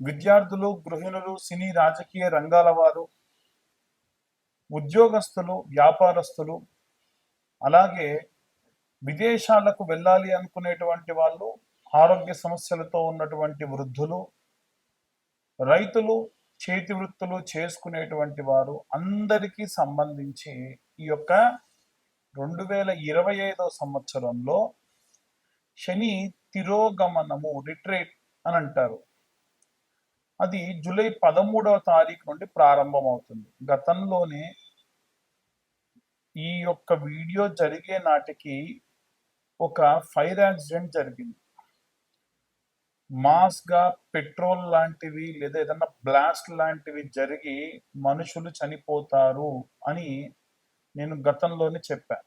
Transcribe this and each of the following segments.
విద్యార్థులు గృహిణులు సినీ రాజకీయ రంగాల వారు ఉద్యోగస్తులు వ్యాపారస్తులు అలాగే విదేశాలకు వెళ్ళాలి అనుకునేటువంటి వాళ్ళు ఆరోగ్య సమస్యలతో ఉన్నటువంటి వృద్ధులు రైతులు చేతి వృత్తులు చేసుకునేటువంటి వారు అందరికీ సంబంధించి ఈ యొక్క రెండు వేల ఇరవై ఐదో సంవత్సరంలో శని తిరోగమనము రిట్రేట్ అని అంటారు. అది జూలై పదమూడవ తారీఖు నుండి ప్రారంభమవుతుంది. గతంలోనే ఈ యొక్క వీడియో జరిగే నాటికి ఒక ఫైర్ యాక్సిడెంట్ జరిగింది. మాస్గా పెట్రోల్ లాంటివి లేదా ఏదైనా బ్లాస్ట్ లాంటివి జరిగి మనుషులు చనిపోతారు అని నేను గతంలోనే చెప్పాను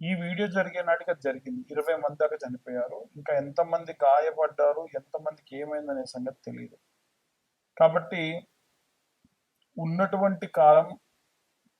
ఈ వీడియో జరిగే నాటికి అది జరిగింది. ఇరవై మంది దాకా చనిపోయారు. ఇంకా ఎంతమంది గాయపడ్డారు? ఎంతమందికి ఏమైందనే సంగతి తెలియదు కాబట్టి ఉన్నటువంటి కాలం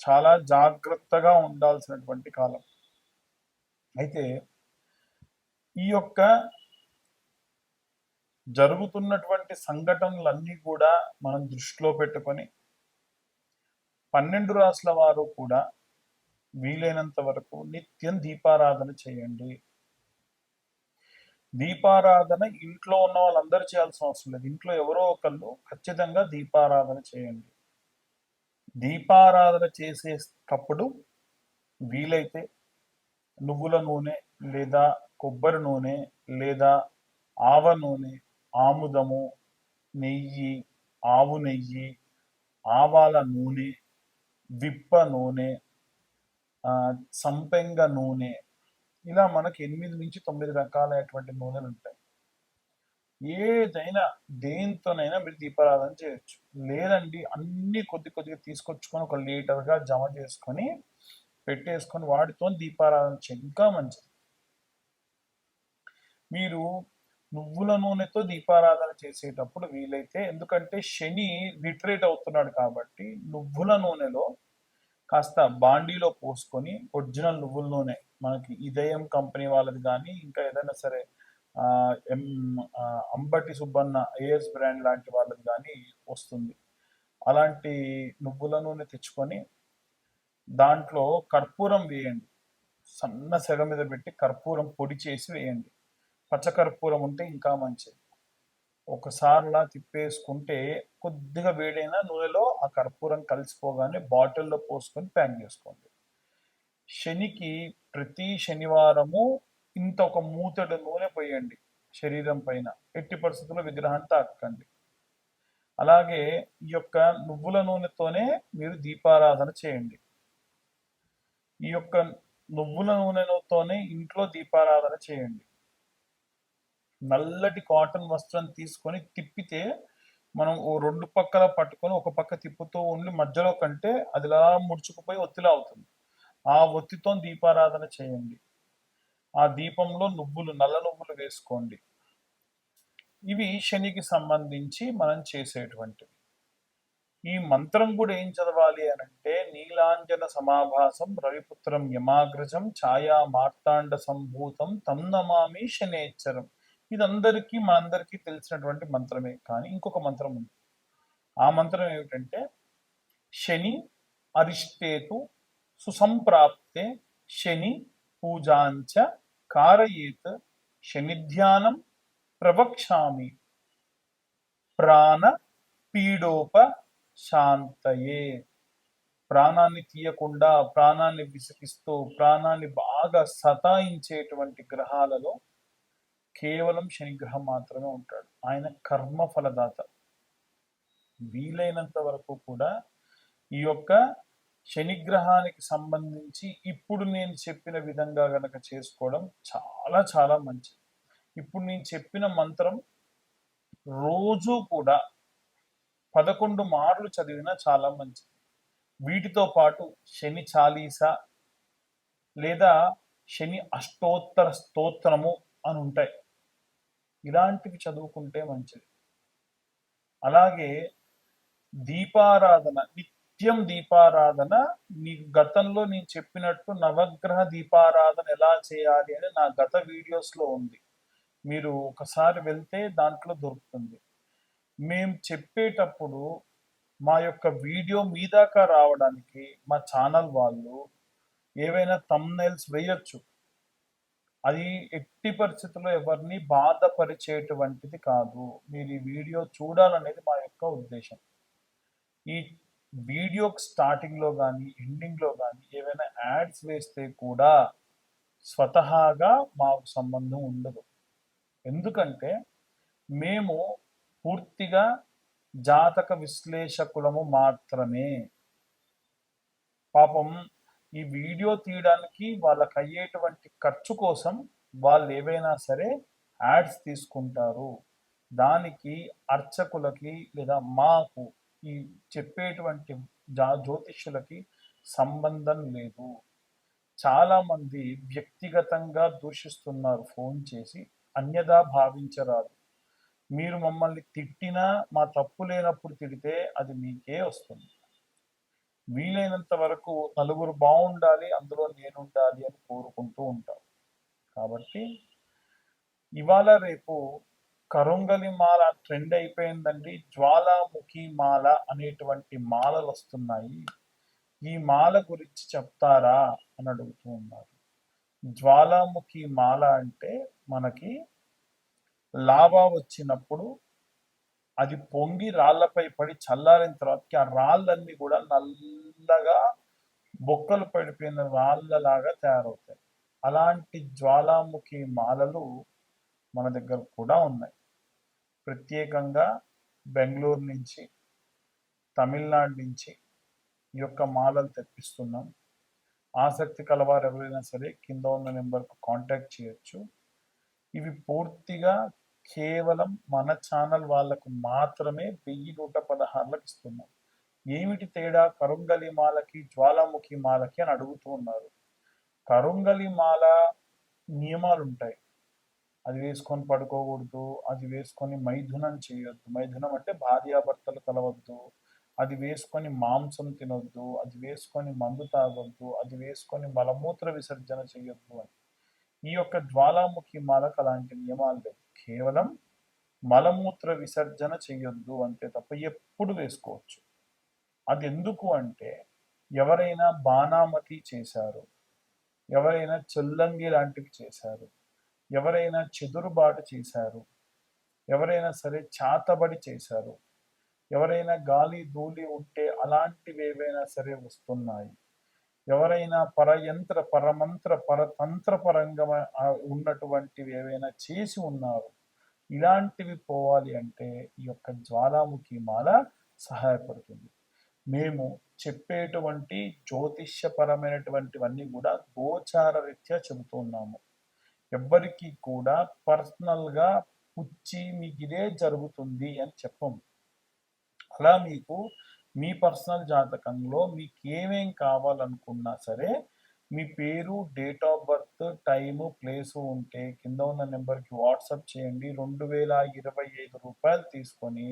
చాలా జాగ్రత్తగా ఉండాల్సినటువంటి కాలం. అయితే ఈ యొక్క జరుగుతున్నటువంటి సంఘటనలన్నీ కూడా మనం దృష్టిలో పెట్టుకొని పన్నెండు రాసుల వారు కూడా వీలైనంత వరకు నిత్యం దీపారాధన చేయండి. దీపారాధన ఇంట్లో ఉన్న వాళ్ళందరూ చేయాల్సిన అవసరం లేదు. ఇంట్లో ఎవరో ఒకళ్ళు ఖచ్చితంగా దీపారాధన చేయండి. దీపారాధన చేసేటప్పుడు వీలైతే నువ్వుల నూనె లేదా కొబ్బరి నూనె లేదా ఆవ నూనె ఆముదము నెయ్యి ఆవు నెయ్యి ఆవాల నూనె విప్ప నూనె సంపెంగ నూనె. ఇలా మనకి ఎనిమిది నుంచి తొమ్మిది రకాలైనటువంటి నూనెలు ఉంటాయి. ఏదైనా దేంతోనైనా మీరు దీపారాధన చేయొచ్చు. లేదండి అన్ని కొద్ది కొద్దిగా తీసుకొచ్చుకొని ఒక లీటర్గా జమ చేసుకొని పెట్టేసుకొని వాటితో దీపారాధన చేయండి. ఇంకా మంచిది. మీరు నువ్వుల నూనెతో దీపారాధన చేసేటప్పుడు వీలైతే ఎందుకంటే శని రిట్రేట్ అవుతున్నాడు కాబట్టి నువ్వుల నూనెలో కాస్త బాండీలో పోసుకొని ఒరిజినల్ నువ్వుల నూనె మనకి ఇదయం కంపెనీ వాళ్ళది కానీ ఇంకా ఏదైనా సరే M Ambati Subbanna AS brand లాంటి వాళ్ళది కానీ వస్తుంది. అలాంటి నువ్వుల నూనె తెచ్చుకొని దాంట్లో కర్పూరం వేయండి. సన్న సెగ మీద పెట్టి కర్పూరం పొడి చేసి వేయండి. పచ్చకర్పూరం ఉంటే ఇంకా మంచిది. ఒకసారిలా తిప్పేసుకుంటే కొద్దిగా వేడైన నూనెలో ఆ కర్పూరం కలిసిపోగానే బాటిల్లో పోసుకొని ప్యాక్ చేసుకోండి. శనికి ప్రతి శనివారము ఇంత ఒక మూతడు నూనె పోయండి శరీరం పైన. ఎట్టి పరిస్థితుల్లో విగ్రహాన్ని తాకండి అలాగే ఈ యొక్క నువ్వుల నూనెతోనే మీరు దీపారాధన చేయండి. ఈ యొక్క నువ్వుల నూనెతోనే ఇంట్లో దీపారాధన చేయండి. నల్లటి కాటన్ వస్త్రం తీసుకొని తిప్పితే మనం ఓ రెండు పక్కల పట్టుకొని ఒక పక్క తిప్పుతూ ఉండి మధ్యలో కంటే అదిలా ముడుచుకుపోయి ఒత్తిలా అవుతుంది. ఆ ఒత్తితో దీపారాధన చేయండి. ఆ దీపంలో నువ్వులు నల్ల నువ్వులు వేసుకోండి. ఇవి శనికి సంబంధించి మనం చేసేటువంటివి. ఈ మంత్రం కూడా ఏం చదవాలి అని అంటే నీలాంజన సమాభాసం రవిపుత్రం యమాగ్రజం ఛాయా మార్తాండ సంభూతం తమ్ నమామి శనేశ్వరం ఇదందరికీ మనందరికీ తెలిసినటువంటి మంత్రమే. కానీ ఇంకొక మంత్రం ఉంది. ఆ మంత్రం ఏమిటంటే శని అరిష్టేతు సుసంప్రాప్తే శని పూజాంచ కారయేత్ శనిధ్యానం ప్రవక్ష్యామి ప్రాణ పీడోప శాంతయే ప్రాణాన్ని తీయకుండా ప్రాణాన్ని విసిగిస్తూ ప్రాణాన్ని బాగా సతాయించేటువంటి గ్రహాలలో కేవలం శనిగ్రహం మాత్రమే ఉంటాడు. ఆయన కర్మ ఫలదాత. వీలైనంత వరకు కూడా ఈ యొక్క శనిగ్రహానికి సంబంధించి ఇప్పుడు నేను చెప్పిన విధంగా గనక చేసుకోవడం చాలా చాలా మంచిది. ఇప్పుడు నేను చెప్పిన మంత్రం రోజు కూడా పదకొండు మార్లు చదివినా చాలా మంచిది. వీటితో పాటు శని చాలీసా లేదా శని అష్టోత్తర స్తోత్రము అని ఉంటాయి ఇలాంటివి చదువుకుంటే మంచిది. అలాగే దీపారాధన నిత్యం దీపారాధన నీకు గతంలో నేను చెప్పినట్టు నవగ్రహ దీపారాధన ఎలా చేయాలి అని నా గత వీడియోస్లో ఉంది. మీరు ఒకసారి వెళ్తే దాంట్లో దొరుకుతుంది. మేము చెప్పేటప్పుడు మా యొక్క వీడియో మీ దాకా రావడానికి మా ఛానల్ వాళ్ళు ఏవైనా తమ్నైల్స్ వేయొచ్చు. అది ఎట్టి పరిస్థితుల్లో ఎవరిని బాధపరిచేటువంటిది కాదు. మీరు ఈ వీడియో చూడాలనేది మా యొక్క ఉద్దేశం. ఈ వీడియో స్టార్టింగ్లో కానీ ఎండింగ్లో కానీ ఏవైనా యాడ్స్ వేస్తే కూడా స్వతహాగా మాకు సంబంధం ఉండదు. ఎందుకంటే మేము పూర్తిగా జాతక విశ్లేషకులము మాత్రమే. పాపం ఈ వీడియో తీయడానికి వాళ్ళకి అయ్యేటువంటి ఖర్చు కోసం వాళ్ళు ఏవైనా సరే యాడ్స్ తీసుకుంటారు. దానికి అర్చకులకి లేదా మాకు ఈ చెప్పేటువంటి జా జ్యోతిష్యులకి సంబంధం లేదు. చాలామంది వ్యక్తిగతంగా దూషిస్తున్నారు ఫోన్ చేసి అన్యదా భావించరాదు. మీరు మమ్మల్ని తిట్టినా మా తప్పు లేనప్పుడు తిడితే అది మీకే వస్తుంది. వీలైనంత వరకు నలుగురు బాగుండాలి అందులో నేను ఉండాలి అని కోరుకుంటూ ఉంటాం. కాబట్టి ఇవాళ రేపు కరుంగలి మాల ట్రెండ్ అయిపోయిందండి. జ్వాలాముఖి మాల అనేటువంటి మాలలు వస్తున్నాయి. ఈ మాల గురించి చెప్తారా అని అడుగుతూ ఉన్నారు. జ్వాలాముఖి మాల అంటే మనకి లాభ వచ్చినప్పుడు అది పొంగి రాళ్ళపై పడి చల్లారిన తర్వాతకి ఆ రాళ్ళన్నీ కూడా నల్లగా బొక్కలు పడిపోయిన రాళ్ళలాగా తయారవుతాయి. అలాంటి జ్వాలాముఖి మాలలు మన దగ్గర కూడా ఉన్నాయి. ప్రత్యేకంగా బెంగళూరు నుంచి తమిళనాడు నుంచి ఈ యొక్క మాలలు తెప్పిస్తున్నాం. ఆసక్తి కలవారు ఎవరైనా సరే కింద ఉన్న నెంబర్కు కాంటాక్ట్ చేయొచ్చు. ఇవి పూర్తిగా కేవలం మన ఛానల్ వాళ్ళకు మాత్రమే వెయ్యి నూట పదహారులకు ఇస్తున్నాం. ఏమిటి తేడా? కరుంగలి మాలకి జ్వాలాముఖి మాలకి అని అడుగుతూ ఉన్నారు. కరుంగలి మాల నియమాలు ఉంటాయి అది వేసుకొని పడుకోకూడదు అది వేసుకొని మైథునం చేయొద్దు. మైథునం అంటే భార్యాభర్తలు కలవద్దు అది వేసుకొని మాంసం తినొద్దు అది వేసుకొని మందు తాగొద్దు అది వేసుకొని మలమూత్ర విసర్జన చేయొద్దు అని. ఈ యొక్క జ్వాలాముఖి మాలకు అలాంటి నియమాలు లేవు. కేవలం మలమూత్ర విసర్జన చేయొద్దు అంతే తప్ప ఎప్పుడు వేసుకోవచ్చు. అది ఎందుకు అంటే ఎవరైనా బాణామతి చేశారు ఎవరైనా చెల్లంగి లాంటివి చేశారు ఎవరైనా చెదురుబాటు చేశారు ఎవరైనా సరే చాతబడి చేశారు ఎవరైనా గాలి ధూళి ఉంటే అలాంటివి ఏవైనా సరే వస్తున్నాయి. ఎవరైనా పరయంత్ర పరమంత్ర పరతంత్ర పరంగా ఉన్నటువంటివి ఏవైనా చేసి ఉన్నారు ఇలాంటివి పోవాలి అంటే ఈ యొక్క జ్వాలాముఖి మాల సహాయపడుతుంది. మేము చెప్పేటువంటి జ్యోతిష్యపరమైనటువంటివన్నీ కూడా గోచార రీత్యా చెబుతున్నాము ఎవ్వరికీ ఎవ్వరికి కూడా పర్సనల్గా పుచ్చి మీకు ఇదే జరుగుతుంది అని చెప్పము. అలా మీకు మీ పర్సనల్ జాతకంలో మీకు ఏమేం కావాలనుకున్నా సరే మీ పేరు date of birth time place ఉంటే కింద ఉన్న నెంబర్కి వాట్సాప్ చేయండి. రెండు వేల ఇరవై ఐదు రూపాయలు తీసుకొని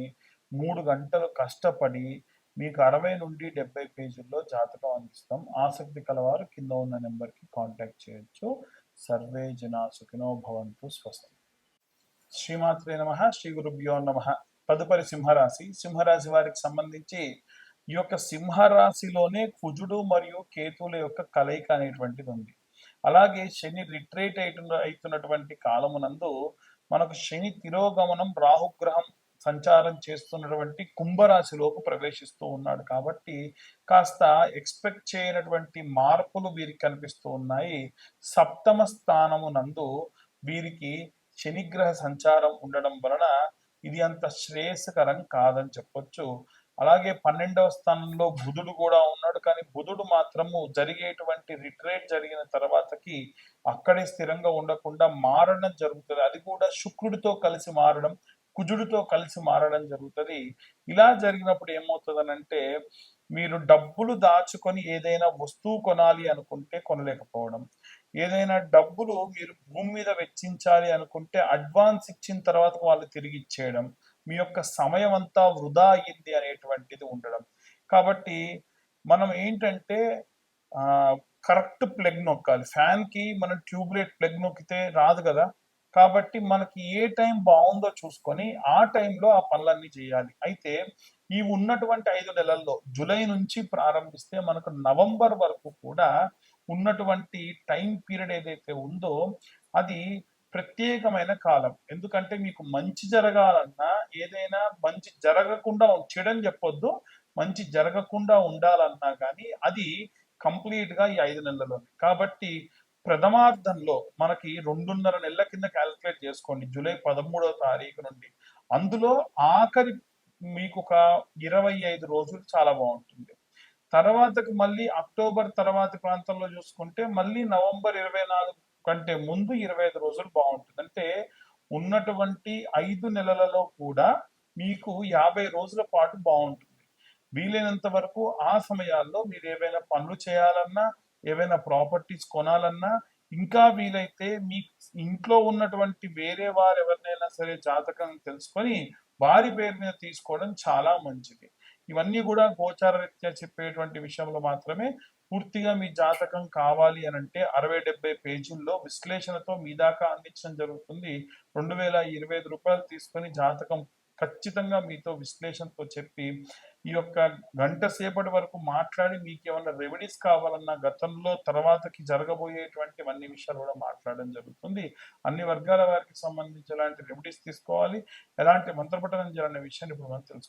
మూడు గంటలు కష్టపడి మీకు అరవై నుండి డెబ్బై పేజీల్లో జాతకం అందిస్తాం. ఆసక్తి కలవారు కింద ఉన్న నెంబర్కి కాంటాక్ట్ చేయొచ్చు. సర్వే జనా సుఖినో భవంతు స్వస్తి శ్రీమాత్రే నమ. శ్రీ గురుభ్యో నమ. తదుపరి సింహరాశి. సింహరాశి వారికి సంబంధించి ఈ యొక్క సింహరాశిలోనే కుజుడు మరియు కేతువుల యొక్క కలయిక అనేటువంటిది ఉంది. అలాగే శని రిట్రేట్ అయితున్న అవుతున్నటువంటి కాలమునందు మనకు శని తిరోగమనం రాహుగ్రహం సంచారం చేస్తున్నటువంటి కుంభరాశిలోకి ప్రవేశిస్తూ ఉన్నాడు. కాబట్టి కాస్త ఎక్స్పెక్ట్ చేయనటువంటి మార్పులు వీరికి కనిపిస్తూ ఉన్నాయి. సప్తమ స్థానము నందు వీరికి శనిగ్రహ సంచారం ఉండడం వలన ఇది అంత శ్రేయస్కరం కాదని చెప్పొచ్చు. అలాగే పన్నెండవ స్థానంలో బుధుడు కూడా ఉన్నాడు. కానీ బుధుడు మాత్రము జరిగేటువంటి రిట్రేట్ జరిగిన తర్వాతకి అక్కడే స్థిరంగా ఉండకుండా మారడం జరుగుతుంది. అది కూడా శుక్రుడితో కలిసి మారడం కుజుడితో కలిసి మారడం జరుగుతుంది. ఇలా జరిగినప్పుడు ఏమవుతుందనంటే మీరు డబ్బులు దాచుకొని ఏదైనా వస్తువు కొనాలి అనుకుంటే కొనలేకపోవడం. ఏదైనా డబ్బులు మీరు భూమి మీద వెచ్చించాలి అనుకుంటే అడ్వాన్స్ ఇచ్చిన తర్వాత వాళ్ళు తిరిగి ఇచ్చేయడం. మీ యొక్క సమయం అంతా వృధా అయ్యింది అనేటువంటిది ఉండడం. కాబట్టి మనం ఏంటంటే కరెక్ట్ ప్లగ్ నొక్కాలి. ఫ్యాన్కి మనం ట్యూబ్లైట్ ప్లగ్ నొక్కితే రాదు కదా. కాబట్టి మనకి ఏ టైం బాగుందో చూసుకొని ఆ టైంలో ఆ పనులన్నీ చేయాలి. అయితే ఈ ఉన్నటువంటి ఐదు నెలల్లో జూలై నుంచి ప్రారంభిస్తే మనకు నవంబర్ వరకు కూడా ఉన్నటువంటి టైం పీరియడ్ ఏదైతే ఉందో అది ప్రత్యేకమైన కాలం. ఎందుకంటే మీకు మంచి జరగాలన్నా ఏదైనా మంచి జరగకుండా చెడని చెప్పొద్దు. మంచి జరగకుండా ఉండాలన్నా కానీ అది కంప్లీట్గా ఈ ఐదు నెలల్లో కాబట్టి ప్రథమార్థంలో మనకి రెండున్నర నెలల కింద క్యాలిక్యులేట్ చేసుకోండి. జూలై పదమూడవ తారీఖు నుండి. అందులో ఆఖరి మీకు ఒక ఇరవై ఐదు రోజులు చాలా బాగుంటుంది. తర్వాతకి మళ్ళీ అక్టోబర్ తర్వాత ప్రాంతంలో చూసుకుంటే మళ్ళీ నవంబర్ ఇరవై నాలుగు కంటే ముందు ఇరవై ఐదు రోజులు బాగుంటుంది. అంటే ఉన్నటువంటి ఐదు నెలలలో కూడా మీకు యాభై రోజుల పాటు బాగుంటుంది. వీలైనంత వరకు ఆ సమయాల్లో మీరు ఏవైనా పనులు చేయాలన్నా ఏవైనా ప్రాపర్టీస్ కొనాలన్నా ఇంకా వీలైతే మీ ఇంట్లో ఉన్నటువంటి వేరే వారు ఎవరినైనా సరే జాతకం తెలుసుకొని వారి పేరు మీద తీసుకోవడం చాలా మంచిది. ఇవన్నీ కూడా గోచార రీత్యా చెప్పేటువంటి విషయంలో మాత్రమే పూర్తిగా మీ జాతకం కావాలి అని అంటే అరవై డెబ్బై పేజీల్లో విశ్లేషణతో మీ దాకా అందించడం జరుగుతుంది. రెండు వేల ఇరవై ఐదు రూపాయలు తీసుకొని జాతకం ఖచ్చితంగా మీతో విశ్లేషణతో చెప్పి ఈ యొక్క గంట సేపటి వరకు మాట్లాడి మీకు ఏమైనా రెమెడీస్ కావాలన్నా గతంలో తర్వాతకి జరగబోయేటువంటి అన్ని విషయాలు కూడా మాట్లాడడం జరుగుతుంది. అన్ని వర్గాల వారికి సంబంధించి ఎలాంటి రెమెడీస్ తీసుకోవాలి ఎలాంటి మంత్రపఠనం చేయాలనే విషయాన్ని ఇప్పుడు మనం తెలుసుకుంటాం